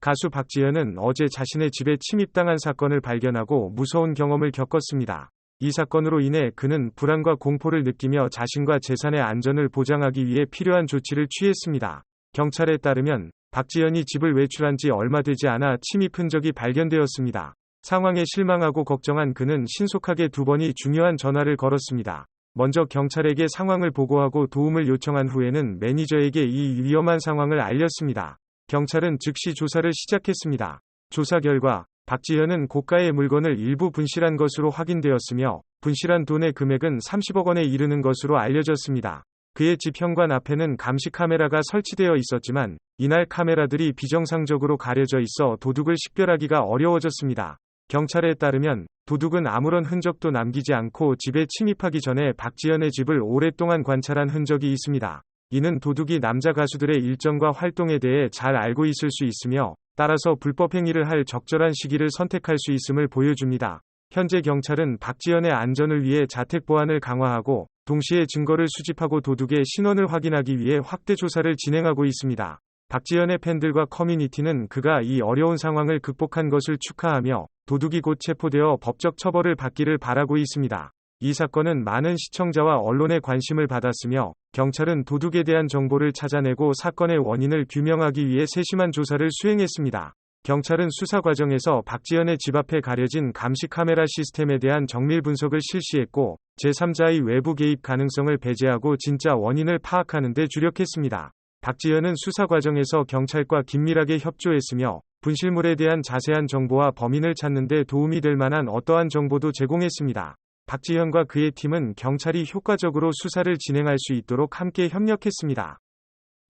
가수 박지현은 어제 자신의 집에 침입당한 사건을 발견하고 무서운 경험을 겪었습니다. 이 사건으로 인해 그는 불안과 공포를 느끼며 자신과 재산의 안전을 보장하기 위해 필요한 조치를 취했습니다. 경찰에 따르면 박지현이 집을 외출한 지 얼마 되지 않아 침입 흔적이 발견되었습니다. 상황에 실망하고 걱정한 그는 신속하게 두 번이 중요한 전화를 걸었습니다. 먼저 경찰에게 상황을 보고하고 도움을 요청한 후에는 매니저에게 이 위험한 상황을 알렸습니다. 경찰은 즉시 조사를 시작했습니다. 조사 결과 박지현은 고가의 물건을 일부 분실한 것으로 확인되었으며 분실한 돈의 금액은 30억 원에 이르는 것으로 알려졌습니다. 그의 집 현관 앞에는 감시 카메라가 설치되어 있었지만 이날 카메라들이 비정상적으로 가려져 있어 도둑을 식별하기가 어려워졌습니다. 경찰에 따르면 도둑은 아무런 흔적도 남기지 않고 집에 침입하기 전에 박지현의 집을 오랫동안 관찰한 흔적이 있습니다. 이는 도둑이 남자 가수들의 일정과 활동에 대해 잘 알고 있을 수 있으며 따라서 불법 행위를 할 적절한 시기를 선택할 수 있음을 보여줍니다. 현재 경찰은 박지현의 안전을 위해 자택 보안을 강화하고 동시에 증거를 수집하고 도둑의 신원을 확인하기 위해 확대 조사를 진행하고 있습니다. 박지현의 팬들과 커뮤니티는 그가 이 어려운 상황을 극복한 것을 축하하며 도둑이 곧 체포되어 법적 처벌을 받기를 바라고 있습니다. 이 사건은 많은 시청자와 언론의 관심을 받았으며 경찰은 도둑에 대한 정보를 찾아내고 사건의 원인을 규명하기 위해 세심한 조사를 수행했습니다. 경찰은 수사 과정에서 박지현의 집 앞에 가려진 감시 카메라 시스템에 대한 정밀 분석을 실시했고 제3자의 외부 개입 가능성을 배제하고 진짜 원인을 파악하는 데 주력했습니다. 박지현은 수사 과정에서 경찰과 긴밀하게 협조했으며 분실물에 대한 자세한 정보와 범인을 찾는 데 도움이 될 만한 어떠한 정보도 제공했습니다. 박지현과 그의 팀은 경찰이 효과적으로 수사를 진행할 수 있도록 함께 협력했습니다.